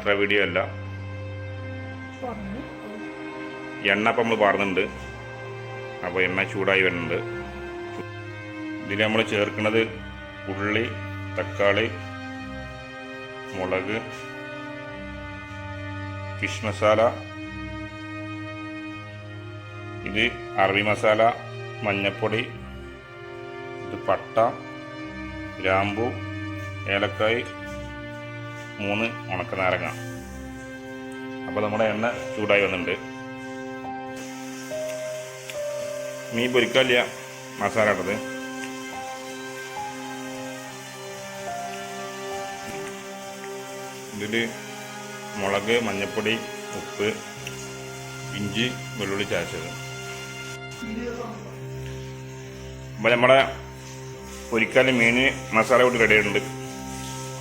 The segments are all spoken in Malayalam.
യാത്രാ വീഡിയോ അല്ല. എണ്ണ അപ്പം നമ്മൾ പറഞ്ഞിട്ടുണ്ട് അപ്പോൾ എണ്ണ ചൂടായി വരുന്നുണ്ട്. ഇതിൽ നമ്മൾ ചേർക്കുന്നത് ഉള്ളി തക്കാളി മുളക് ഫിഷ് മസാല ഇത് അറബി മസാല മഞ്ഞപ്പൊടി ഇത് പട്ട ഗ്രാമ്പു ഏലക്കായ് മൂന്ന് ഉണക്കനാരങ്ങ. അപ്പോൾ നമ്മുടെ എണ്ണ ചൂടായി വന്നിട്ടുണ്ട്. മീൻ പൊരിക്കാല്ല മസാല ഇട്ടത് ഇതിൽ മുളക് മഞ്ഞപ്പൊടി ഉപ്പ് ഇഞ്ചി വെള്ളുള്ളി ചാച്ചത് അപ്പോൾ നമ്മുടെ ഒരിക്കലും മീന് മസാല കൂട്ടി റെഡി ആയിട്ടുണ്ട്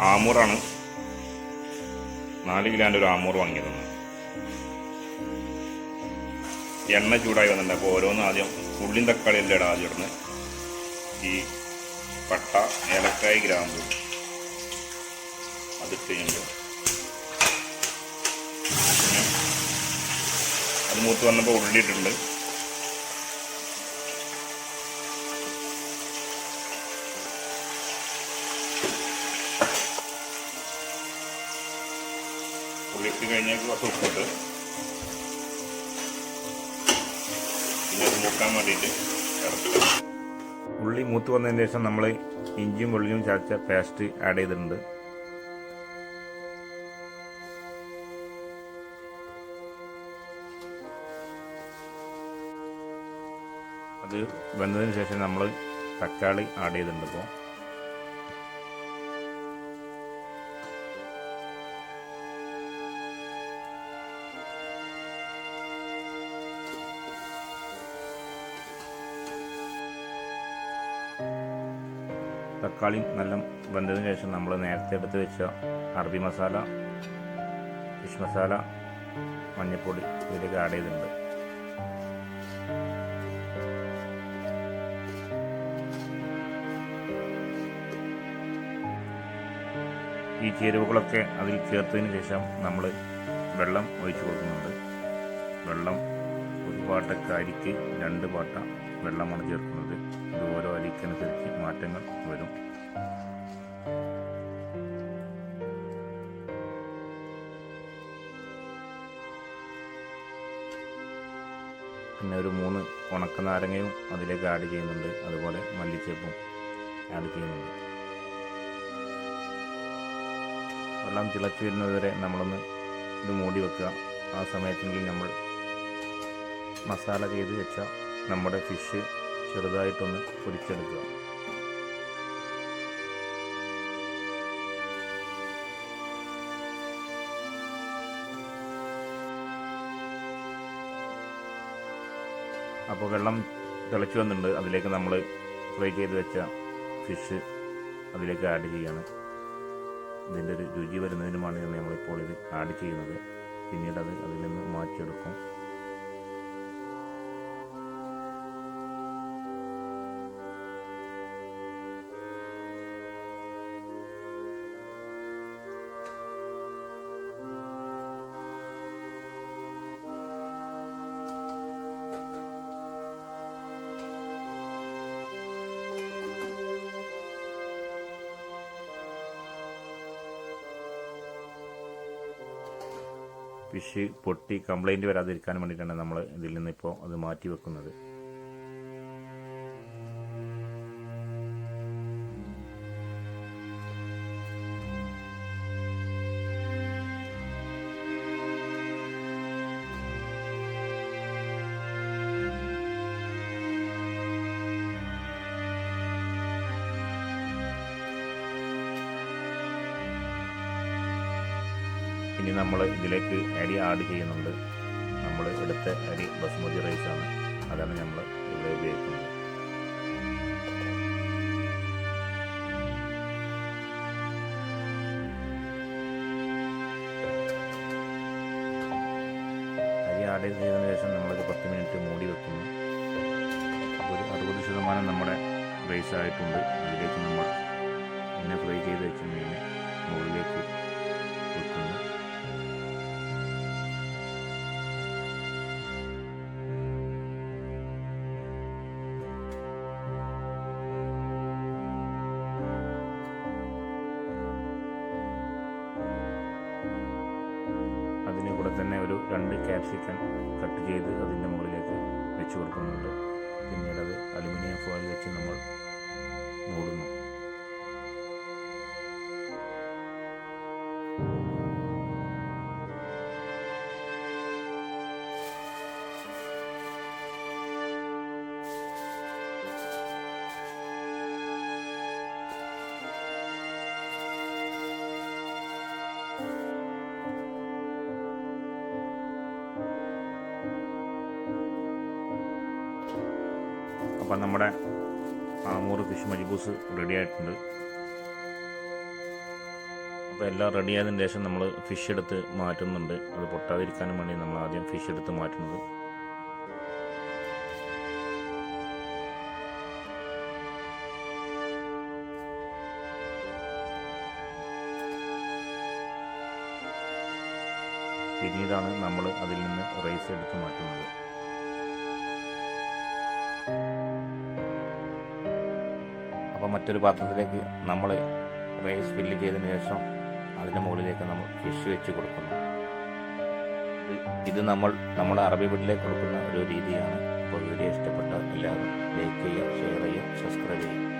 ആമൂറാണ്. നാല് കിലോന്റെ ഒരു ആമൂർ വാങ്ങിയതാണ് എണ്ണ ചൂടായി വന്നിട്ടുണ്ട്. അപ്പോൾ ഓരോന്ന് ആദ്യം ഉള്ളിൻ തക്കാളി എല്ലാം ആദ്യം ഇടുന്നത് ഈ പട്ട ഏലക്കായ് ഗ്രാമ്പു. അതിട്ട് പിന്നെ അത് മൂത്ത് വന്നപ്പോൾ ഉള്ളി ഇട്ടിട്ടുണ്ട്. ഉള്ളി ഇട്ട് കഴിഞ്ഞാൽ കുറച്ച് പിന്നെ അത് മൂക്കാൻ വേണ്ടിയിട്ട് ഇറക്കുക. ഉള്ളി മൂത്ത് വന്നതിന് ശേഷം നമ്മൾ ഇഞ്ചിയും വെള്ളിയും ചതച്ച പേസ്റ്റ് ആഡ് ചെയ്തിട്ടുണ്ട്. അത് വെന്തതിന് ശേഷം നമ്മൾ തക്കാളി ആഡ് ചെയ്തിട്ടുണ്ട് ഇപ്പോൾ തക്കാളി നല്ല വെന്തതിന് ശേഷം നമ്മൾ നേരത്തെ എടുത്ത് വെച്ച അറബി മസാല ഫിഷ് മസാല മഞ്ഞൾപ്പൊടി ഇതിലേക്ക് ആഡ് ചെയ്തിട്ടുണ്ട്. ഈ ചേരുവകളൊക്കെ അതിൽ ചേർത്തതിന് ശേഷം നമ്മൾ വെള്ളം ഒഴിച്ചു കൊടുക്കുന്നുണ്ട്. വെള്ളം ഒരു പാട്ട കരിക്ക് രണ്ട് പാട്ട വെള്ളമാണ് ചേർക്കുന്നത്. ഇത് ഓരോ അരിക്കനുസരിച്ച് മാറ്റങ്ങൾ വരും. പിന്നെ ഒരു മൂന്ന് ഉണക്ക നാരങ്ങയും അതിലേക്ക് ആഡ് ചെയ്യുന്നുണ്ട്. അതുപോലെ മല്ലിച്ചപ്പും ആഡ് ചെയ്യുന്നുണ്ട്. വെള്ളം തിളച്ച് വരുന്നതുവരെ നമ്മളൊന്ന് ഇത് മൂടി വെക്കുക. ആ സമയത്തെങ്കിൽ നമ്മൾ മസാല ചെയ്ത് വെച്ച നമ്മുടെ ഫിഷ് ചെറുതായിട്ടൊന്ന് പൊടിച്ചെടുക്കുക. അപ്പോൾ വെള്ളം തിളച്ചു വന്നിട്ടുണ്ട്. അതിലേക്ക് നമ്മൾ ഫ്രൈ ചെയ്ത് വെച്ച ഫിഷ് അതിലേക്ക് ആഡ് ചെയ്യാണ്. ഇതിന്റെ ഒരു രുചി വരുന്നതിനുമാണ് നമ്മളിപ്പോൾ ഇത് ആഡ് ചെയ്യുന്നത്. പിന്നീട് അത് അതിൽ നിന്ന് മാറ്റിയെടുക്കും. ഫിഷ് പൊട്ടി കംപ്ലൈന്റ് വരാതിരിക്കാൻ വേണ്ടിയിട്ടാണ് നമ്മൾ ഇതിൽ നിന്ന് ഇപ്പോൾ അത് മാറ്റി വെക്കുന്നത് നമ്മൾ ഇതിലേക്ക് അരി ആഡ് ചെയ്യുന്നുണ്ട്. നമ്മൾ എടുത്ത അരി ബസ്മതി റൈസാണ് അതാണ് നമ്മൾ ഇവിടെ ഉപയോഗിക്കുന്നത്. അരി ആഡ് ചെയ്തതിനു ശേഷം നമ്മളൊരു പത്ത് മിനിറ്റ് മൂടി വെക്കുന്നു. അപ്പോൾ ഒരു അറുപത് ശതമാനം നമ്മുടെ റൈസ് ആയിട്ടുണ്ട്. അതിലേക്ക് നമ്മൾ പിന്നെ ഫ്രൈ ചെയ്ത് വെച്ച മീൻ മുകളിലേക്ക് ക്യാപ്സിക്കൻ കട്ട് ചെയ്ത് അതിന്റെ മുകളിലേക്ക് വെച്ച് കൊടുക്കുന്നുണ്ട്. പിന്നീട് അത് അലുമിനിയം ഫോയിൽ വെച്ച് നമ്മൾ മൂടുന്നു. അപ്പം നമ്മുടെ ആമൂറ് ഫിഷ് മജിബൂസ് റെഡി ആയിട്ടുണ്ട്. അപ്പോൾ എല്ലാം റെഡി ആയതിന് ശേഷം നമ്മൾ ഫിഷ് എടുത്ത് മാറ്റുന്നുണ്ട്. അത് പൊട്ടാതിരിക്കാനും വേണ്ടി നമ്മൾ ആദ്യം ഫിഷ് എടുത്ത് മാറ്റുന്നത്. പിന്നീടാണ് നമ്മൾ അതിൽ നിന്ന് റൈസ് എടുത്ത് മാറ്റുന്നത്. അപ്പോൾ മറ്റൊരു പാത്രത്തിലേക്ക് നമ്മൾ റൈസ് ഫില്ല് ചെയ്തതിന് ശേഷം അതിന്റെ മുകളിലേക്ക് നമ്മൾ ഫിഷ് വെച്ച് കൊടുക്കുന്നു. ഇത് നമ്മൾ നമ്മുടെ അറബി വീട്ടിലേക്ക് കൊടുക്കുന്ന ഒരു രീതിയാണ്. അപ്പോൾ വീഡിയോ ഇഷ്ടപ്പെട്ട എല്ലാവരും ലൈക്ക് ചെയ്യുക ഷെയർ ചെയ്യുക സബ്സ്ക്രൈബ് ചെയ്യുക.